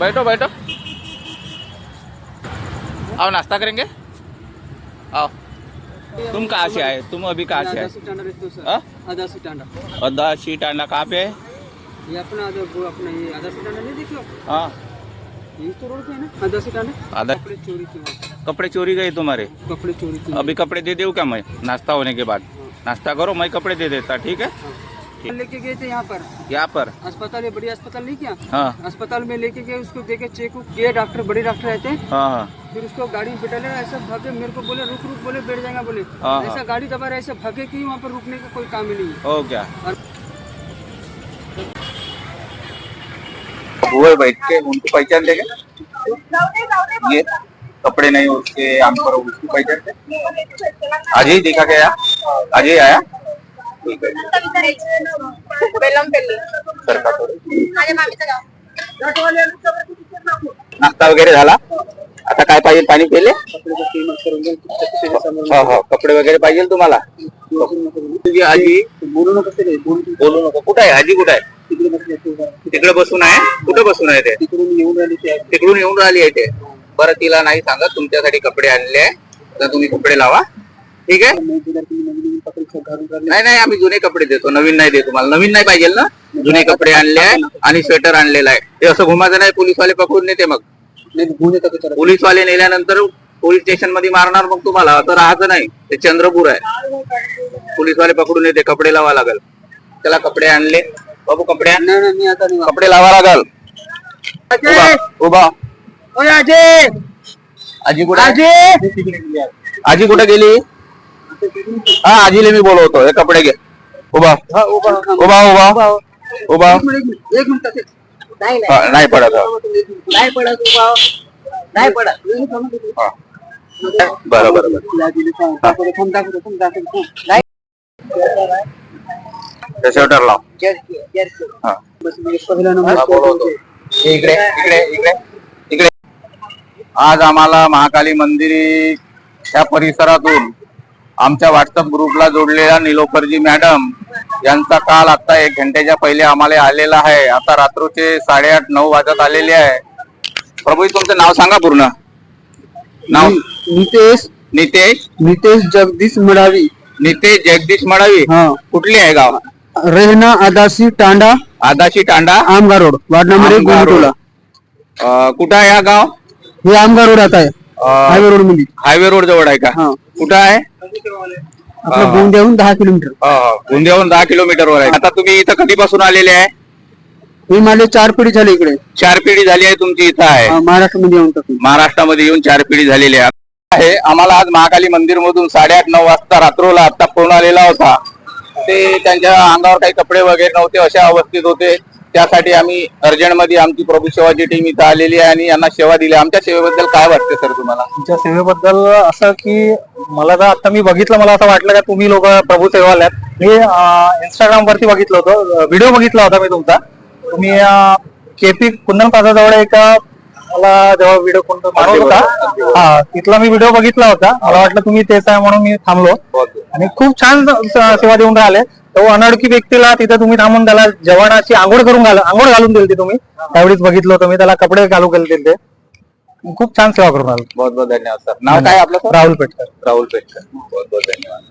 बैठो बैठो। आओ नाश्ता करेंगे? आओ। तुम कहाँ से आए? तुम अभी कहाँ से आए? आदासी टांडा हो हाँ? आदासी टांडा कहाँ पे है? ये अपना अपना ये आदासी टांडा नहीं देखियो हाँ। तो रोड पे है ना? आदासी टांडा आधा। कपड़े चोरी की कपड़े चोरी गए तुम्हारे? कपड़े चोरी अभी कपड़े दे दूँ क्या मैं? नाश्ता होने के बाद। नाश्ता करो मैं कपड़े दे देता ठीक है? हाँ। लेके गए थे यहाँ पर। यहाँ पर? अस्पताल ये बड़ी अस्पताल नहीं क्या? हाँ। अस्पताल में लेके गए उसको देखे चेक किए डॉक्टर बड़े डॉक्टर रहते हैं हाँ हाँ। फिर उसको गाड़ी में बैठा ले ऐसा भागे मेरे को बोले रुक रुक बोले बैठ जाएगा बोले। हाँ, हाँ। ऐसा गाड़ी दबा रहे ऐसे भागे कि वहाँ पर रुकने का कोई काम ही नहीं हो। क्या और वो बैठ के उनको पहचान देगा ये कपड़े नहीं उसके आम पर उसकी पहचान दे आज ही देखा गया आज ही आया? ठीक. नाश्ता वगैरे झाला? आता काय पाहिजे? पाणी पिले? हो हो. कपडे वगैरे पाहिजे तुम्हाला? तुझी आजी बोलू नको बोलू नको. कुठे आहे? आजी कुठे आहे? तिकडे बसून आहे? कुठे बसून आहे ते? तिकडून येऊन राहिले ते तिकडून येऊन राहिली आहे ते. बरं तिला नाही सांगत. तुमच्यासाठी कपडे आणले आहे. तर तुम्ही कपडे लावा. ठीक आहे? नाही नाही आम्ही जुने कपडे देतो. नवीन नाही देतो तुम्हाला. नवीन नाही पाहिजे ना? जुने कपडे आणले आहे आणि स्वेटर आणलेला आहे. ते असं घुमाचं नाही पोलीसवाले पकडून नेते मग. पोलीसवाले नेल्यानंतर पोलीस स्टेशनमध्ये मारणार मग तुम्हाला. असं राहायचं नाही. ते चंद्रपूर आहे. पोलीसवाले पकडून येते कपडे लावा लागल. त्याला कपडे आणले. बाबू कपडे आण. नाही नाही मी आता नाही कपडे लावा लागल. उभा आजी कुठे? आजी कुठे गेली? हा आजीले मी बोलवतो. हे कपडे घे. उभा. उभा उभा. उभा उभा. एक मिनिट एक हा, नाही पडत. हा. नाही पडत उभा. नाही पडत. हा. बरं बरं बरं ते स्वेटर लाव. हा. पहिला हा, नंबर बोलवतो. ये इकडे इकडे इकडे इकडे. आज आम्हाला महाकाली मंदिर या परिसरातून आमच्या व्हॉट्सअप ग्रुपला जोडलेल्या निलोफरजी मॅडम यांचा काल आता एक घंट्याच्या पहिले आम्हाला आलेला आहे. आता रात्रीचे साडेआठ नऊ वाजत आलेले आहे. प्रभू तुमचं नाव सांगा पूर्ण. नाव? नितेश. नितेश? नितेश जगदीश मडावी. नितेश जगदीश मडावी. हा. कुठले आहे गाव? रेहना आदासी टांडा. आदाशी तांडा आमगा रोड वार्ड नंबर एक आमगाव गोंडटोला अं, कुठं आहे हा गाव? हे आमगा रोड आता आहे. हायवे रोडमध्ये. हायवे रोड जवळ आहे का? हा. कुठं आहे? आपलं गोंदियाहून दहा किलोमीटर. गोंदियाहून दहा किलोमीटर वर आहे. आता तुम्ही इथं कधीपासून आलेले आहे? हे माझे चार पिढी झाली इकडे. चार पिढी झाली आहे तुमची इथं आहे. महाराष्ट्रमध्ये येऊन टाकून महाराष्ट्रामध्ये येऊन चार पिढी झालेली आहे. आहे. आम्हाला आज महाकाली मंदिर मधून साडेआठ नऊ वाजता रात्रोला आता फोन आलेला होता. ते त्यांच्या अंगावर काही कपडे वगैरे नव्हते अशा अवस्थेत होते. त्यासाठी आम्ही अर्जंटमध्ये आमची प्रभू सेवाची टीम इथं आलेली आहे आणि यांना सेवा दिली आमच्या सेवेबद्दल काय वाटते सर तुम्हाला? तुमच्या सेवेबद्दल असं की मला तर आता मी बघितलं मला असं वाटलं का तुम्ही लोक प्रभू सेवाल्यात मी इंस्टाग्राम वरती बघितलं होतं व्हिडिओ बघितला होता मी तुमचा. तुम्ही केपी कुंदन प्लाझाजवळ एका मला जेव्हा व्हिडिओ कोणता मारत होता? हा तिथला मी व्हिडिओ बघितला होता. मला वाटलं तुम्ही तेच आहे म्हणून मी थांबलो. आणि खूप छान सेवा देऊन राहिले. तो अनोळखी व्यक्तीला तिथे तुम्ही थांबून त्याला जेवणाची आंघोळ करून घाल आंघोळ घालून दिली तुम्ही. त्यावेळीच बघितलं होतं मी. त्याला कपडे घालू केले ते खूप छान सेवा करून राहिले बहुत बहुत धन्यवाद सर. नाव काय आपलं राहुल पेटकर. राहुल पेटकर. बहुत बहुत धन्यवाद.